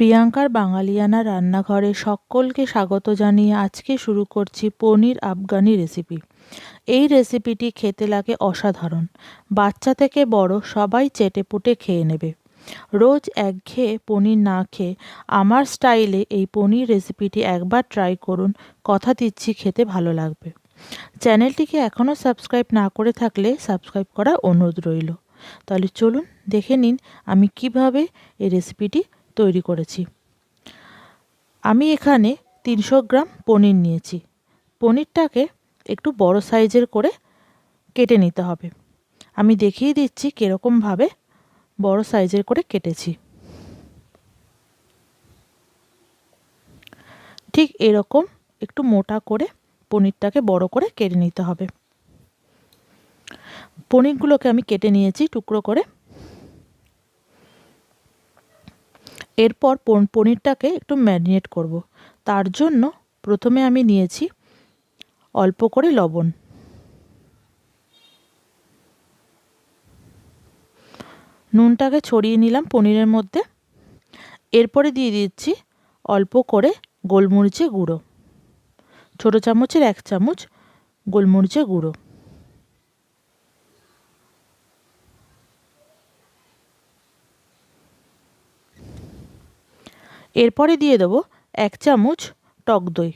প্রিয়াঙ্কার বাঙালিয়ানা রান্নাঘরে সকলকে স্বাগত জানিয়ে আজকে শুরু করছি পনির আফগানি রেসিপি এই রেসিপিটি খেতে লাগে অসাধারণ। বাচ্চা থেকে বড় সবাই চেটেপুটে খেয়ে নেবে। রোজ একঘেয়ে পনির না খেয়ে আমার স্টাইলে এই পনির রেসিপিটি একবার ট্রাই করুন, কথা দিচ্ছি খেতে ভালো লাগবে। চ্যানেলটিকে এখনও সাবস্ক্রাইব না করে থাকলে সাবস্ক্রাইব করার অনুরোধ রইল। তাহলে চলুন দেখে নিন আমি কীভাবে এই রেসিপিটি তৈরি করেছি। আমি এখানে তিনশো গ্রাম পনির নিয়েছি। পনিরটাকে একটু বড় সাইজের করে কেটে নিতে হবে। আমি দেখিয়ে দিচ্ছি কীরকমভাবে বড় সাইজের করে কেটেছি। ঠিক এরকম একটু মোটা করে পনিরটাকে বড় করে কেটে নিতে হবে। পনিরগুলোকে আমি কেটে নিয়েছি টুকরো করে। এরপর পনিরটাকে একটু ম্যারিনেট করব। তার জন্য প্রথমে আমি নিয়েছি অল্প করে লবণ। নুনটাকে ছড়িয়ে নিলাম পনিরের মধ্যে। এরপরে দিয়ে দিচ্ছি অল্প করে গোলমরিচে গুঁড়ো। ছোটো চামচের এক চামচ গোলমরিচে গুঁড়ো। এরপরে দিয়ে দেবো এক চামচ টক দই।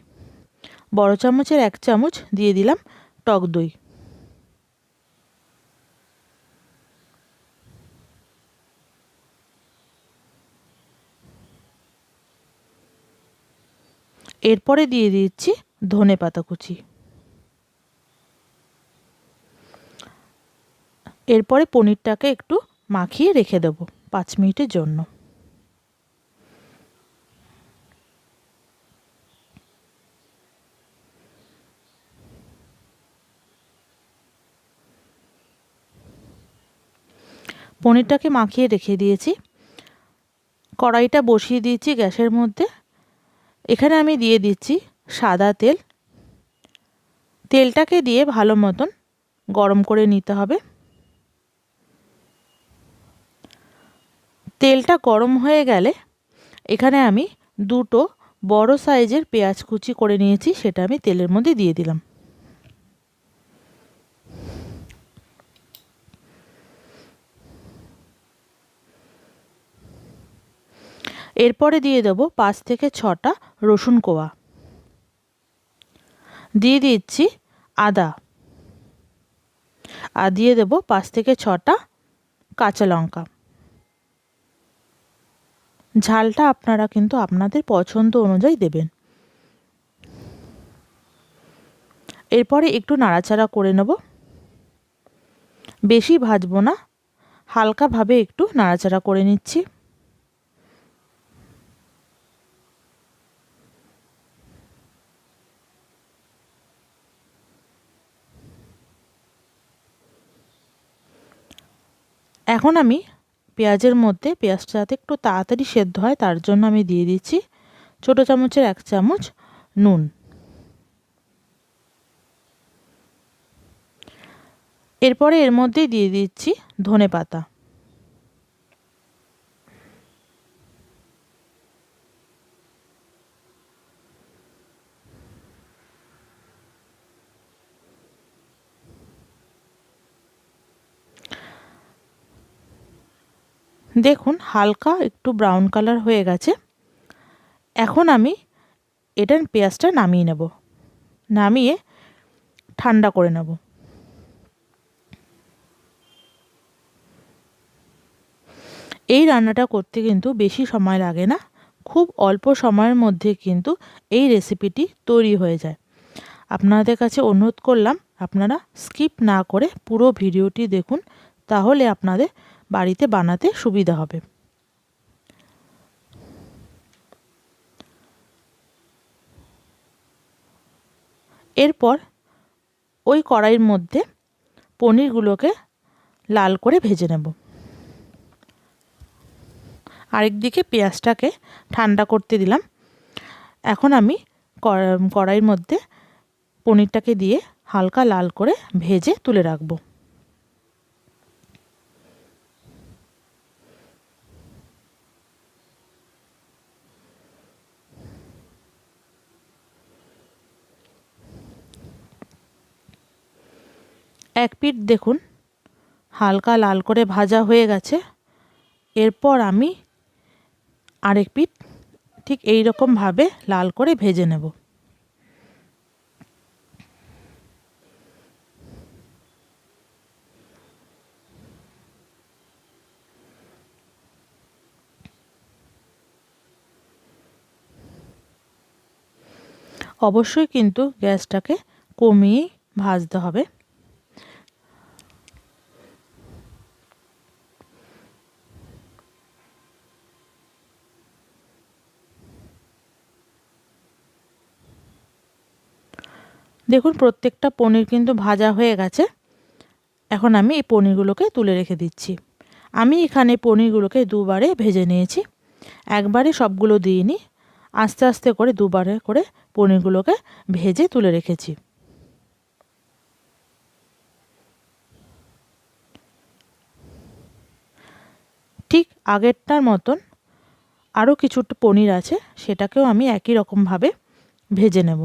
বড় চামচের এক চামচ দিয়ে দিলাম টক দই। এরপরে দিয়ে দিচ্ছি ধনে পাতা কুচি। এরপরে পনিরটাকে একটু মাখিয়ে রেখে দেবো পাঁচ মিনিটের জন্য। পনিরটাকে মাখিয়ে রেখে দিয়েছি। কড়াইটা বসিয়ে দিয়েছি গ্যাসের মধ্যে। এখানে আমি দিয়ে দিচ্ছি সাদা তেল। তেলটাকে দিয়ে ভালো মতন গরম করে নিতে হবে। তেলটা গরম হয়ে গেলে এখানে আমি দুটো বড় সাইজের পেঁয়াজ কুচি করে নিয়েছি, সেটা আমি তেলের মধ্যে দিয়ে দিলাম। এরপরে দিয়ে দেব পাঁচ থেকে ছটা রসুন কোয়া। দিয়ে দিচ্ছি আদা। আর দিয়ে দেব পাঁচ থেকে ছটা কাঁচা লঙ্কা। ঝালটা আপনারা কিন্তু আপনাদের পছন্দ অনুযায়ী দেবেন। এরপরে একটু নাড়াচাড়া করে নেব। বেশি ভাজবো না, হালকাভাবে একটু নাড়াচাড়া করে নিচ্ছি। এখন আমি পেঁয়াজের মধ্যে পেঁয়াজটা যাতে একটু তাড়াতাড়ি সেদ্ধ হয়, তার জন্য আমি দিয়ে দিচ্ছি ছোটো চামচের এক চামচ নুন। এরপরে এর মধ্যেই দিয়ে দিচ্ছি ধনে পাতা দেখুন, হালকা একটু ব্রাউন কালার হয়ে গেছে। এখন আমি এটার পেঁয়াজটা নামিয়ে নেব। নামিয়ে ঠান্ডা করে নেব। এই রান্নাটা করতে কিন্তু বেশি সময় লাগে না। খুব অল্প সময়ের মধ্যে কিন্তু এই রেসিপিটি তৈরি হয়ে যায়। আপনাদের কাছে অনুরোধ করলাম, আপনারা স্কিপ না করে পুরো ভিডিওটি দেখুন। তাহলে আপনাদের বাড়িতে বানাতে সুবিধা হবে। এরপর ওই কড়াইয়ের মধ্যে পনিরগুলোকে লাল করে ভেজে নেব। আরেকদিকে পেঁয়াজটাকে ঠান্ডা করতে দিলাম। এখন আমি কড়াইয়ের মধ্যে পনিরটাকে দিয়ে হালকা লাল করে ভেজে তুলে রাখব। এক পিঠ দেখুন, হালকা লাল করে ভাজা হয়ে গেছে। এরপর আমি আরেক পিঠ ঠিক এই রকমভাবে লাল করে ভেজে নেব। অবশ্যই কিন্তু গ্যাসটাকে কমিয়ে ভাজতে হবে। দেখুন, প্রত্যেকটা পনির কিন্তু ভাজা হয়ে গেছে। এখন আমি এই পনিরগুলোকে তুলে রেখে দিচ্ছি। আমি এখানে পনিরগুলোকে দুবারে ভেজে নিয়েছি। একবারে সবগুলো দিইনি। আস্তে আস্তে করে দুবারে করে পনিরগুলোকে ভেজে তুলে রেখেছি। ঠিক আগেরটার মতন আরও কিছুটা পনির আছে, সেটাকেও আমি একই রকমভাবে ভেজে নেব।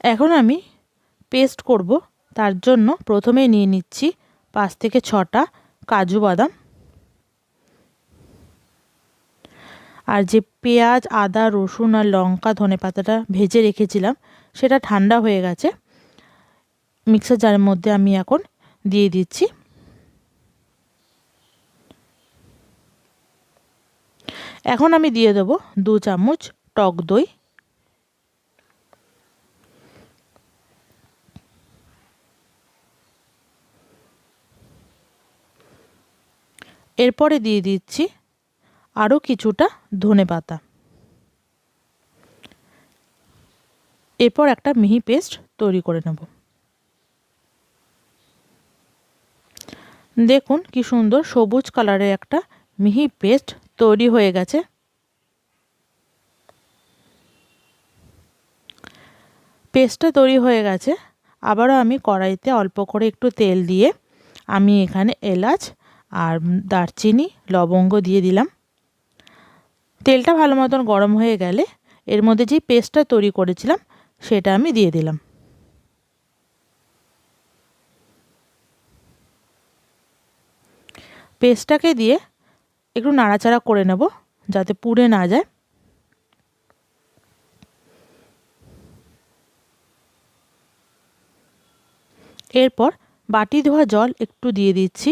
এখন আমি পেস্ট করব। তার জন্য প্রথমে নিয়ে নিচ্ছি পাঁচ থেকে ছটা কাজু বাদাম। আর যে পেঁয়াজ, আদা, রসুন আর লঙ্কা, ধনে পাতাটা ভেজে রেখেছিলাম, সেটা ঠান্ডা হয়ে গেছে। মিক্সার জারের মধ্যে আমি এখন দিয়ে দিচ্ছি। এখন আমি দিয়ে দেবো দু চামচ টক দই। এরপরে দিয়ে দিচ্ছি আরও কিছুটা ধনে পাতা। এরপর একটা মিহি পেস্ট তৈরি করে নেব। দেখুন কি সুন্দর সবুজ কালারের একটা মিহি পেস্ট তৈরি হয়ে গেছে। পেস্টটা তৈরি হয়ে গেছে। আবারও আমি কড়াইতে অল্প করে একটু তেল দিয়ে আমি এখানে এলাচ আর দারচিনি, লবঙ্গ দিয়ে দিলাম। তেলটা ভালো মতন গরম হয়ে গেলে এর মধ্যে যে পেস্টটা তৈরি করেছিলাম, সেটা আমি দিয়ে দিলাম। পেস্টটাকে দিয়ে একটু নাড়াচাড়া করে নেব যাতে পুড়ে না যায়। এরপর বাটি ধোয়া জল একটু দিয়ে দিচ্ছি।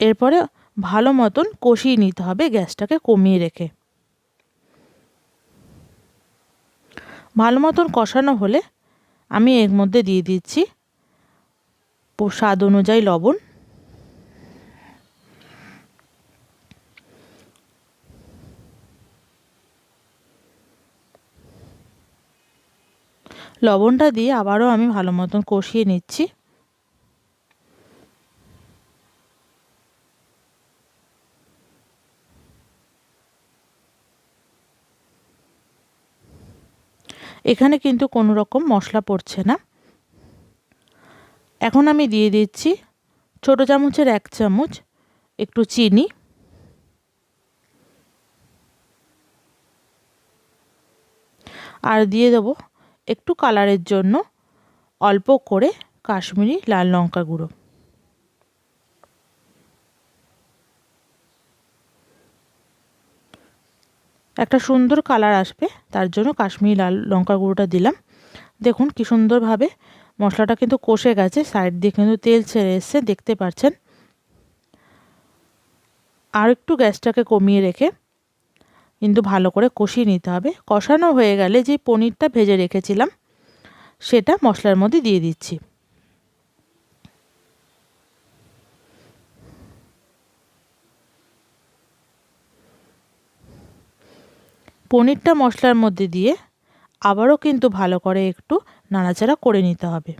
এরপরে ভালো মতন কষিয়ে নিতে হবে গ্যাসটাকে কমিয়ে রেখে। ভালো মতন কষানো হলে আমি এর মধ্যে দিয়ে দিচ্ছি স্বাদ অনুযায়ী লবণ। লবণটা দিয়ে আবারও আমি ভালো মতন কষিয়ে নিচ্ছি। এখানে কিন্তু কোনো রকম মশলা পড়ছে না। এখন আমি দিয়ে দিচ্ছি ছোটো চামচের এক চামচ একটু চিনি। আর দিয়ে দেবো একটু কালারের জন্য অল্প করে কাশ্মীরি লাল লঙ্কা গুঁড়ো। একটা সুন্দর কালার আসবে, তার জন্য কাশ্মীরি লাল লঙ্কা গুঁড়োটা দিলাম। দেখুন কি সুন্দরভাবে মশলাটা কিন্তু কষে গেছে, সাইড দিয়ে কিন্তু তেল ছেড়ে এসছে, দেখতে পাচ্ছেন। আর একটু গ্যাসটাকে কমিয়ে রেখে কিন্তু ভালো করে কষিয়ে নিতে হবে। কষানো হয়ে গেলে যে পনিরটা ভেজে রেখেছিলাম, সেটা মশলার মধ্যে দিয়ে দিচ্ছি। পনিরটা মশলার মধ্যে দিয়ে আবারও কিন্তু ভালো করে একটু নাড়াচাড়া করে নিতে হবে।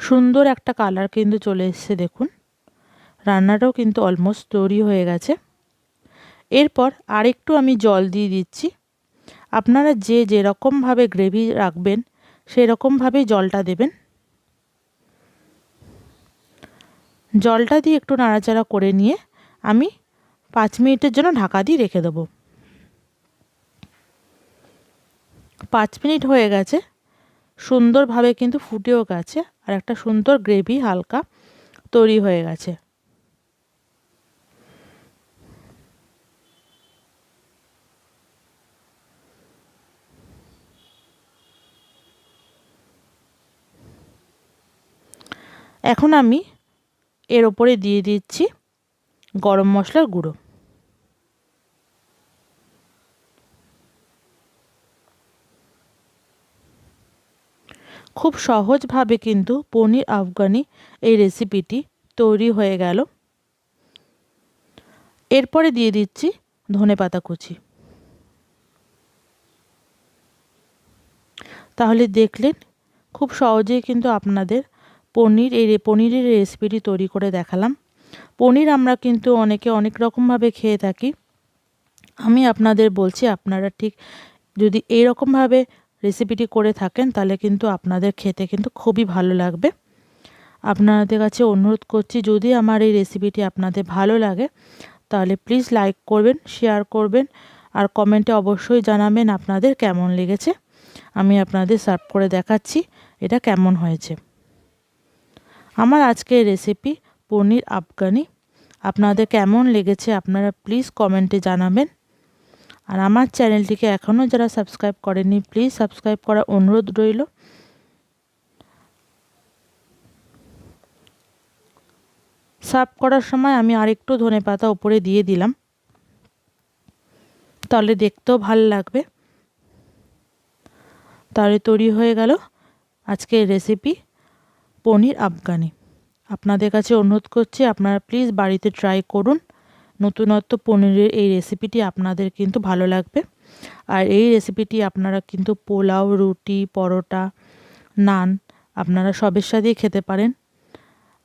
সুন্দর একটা কালার কিন্তু চলে এসছে দেখুন। রান্নাটাও কিন্তু অলমোস্ট তৈরি হয়ে গেছে। এরপর আরেকটু আমি জল দিয়ে দিচ্ছি। আপনারা যে যেরকমভাবে গ্রেভি রাখবেন সেই সেরকমভাবেই জলটা দেবেন। জলটা দিয়ে একটু নাড়াচাড়া করে নিয়ে আমি পাঁচ মিনিটের জন্য ঢাকা দিয়ে রেখে দেবো। পাঁচ মিনিট হয়ে গেছে। সুন্দরভাবে কিন্তু ফুটেও গেছে আর একটা সুন্দর গ্রেভি হালকা তৈরি হয়ে গেছে। এখন আমি এর ওপরে দিয়ে দিচ্ছি গরম মশলার গুঁড়ো। খুব সহজভাবে কিন্তু পনির আফগানি এই রেসিপিটি তৈরি হয়ে গেল। এরপরে দিয়ে দিচ্ছি ধনে পাতা কুচি। তাহলে দেখলেন খুব সহজেই কিন্তু আপনাদের পনির, এই পনিরের রেসিপিটি তৈরি করে দেখালাম। পনির আমরা কিন্তু অনেকে অনেক রকমভাবে খেয়ে থাকি। আমি আপনাদের বলছি, আপনারা ঠিক যদি এই এইরকমভাবে রেসিপিটি করে থাকেন, তাহলে কিন্তু আপনাদের খেতে কিন্তু খুবই ভালো লাগবে। আপনাদের কাছে অনুরোধ করছি, যদি আমার এই রেসিপিটি আপনাদের ভালো লাগে, তাহলে প্লিজ লাইক করবেন শেয়ার করবেন, আর কমেন্টে অবশ্যই জানাবেন আপনাদের কেমন লেগেছে। আমি আপনাদের সার্ভ করে দেখাচ্ছি, এটা কেমন হয়েছে। আমার আজকের রেসিপি পনির আফগানি। আপনাদের কেমন লেগেছে আপনারা প্লিজ কমেন্টে জানাবেন। আর আমার চ্যানেলটিকে এখনও যারা সাবস্ক্রাইব করেনি প্লিজ সাবস্ক্রাইব করার অনুরোধ রইল। সার্ভ করার সময় আমি আরেকটু ধনে পাতা উপরে দিয়ে দিলাম। তাহলে দেখতেও ভালো লাগবে। তাহলে তৈরি হয়ে গেল আজকের রেসিপি পনির আফগানি। আপনাদের কাছে অনুরোধ করছি, আপনারা প্লিজ বাড়িতে ট্রাই করুন। নতুনত্ব পনিরের এই রেসিপিটি আপনাদের কিন্তু ভালো লাগবে। আর এই রেসিপিটি আপনারা কিন্তু পোলাও, রুটি, পরোটা, নান আপনারা সবের সাথেই খেতে পারেন।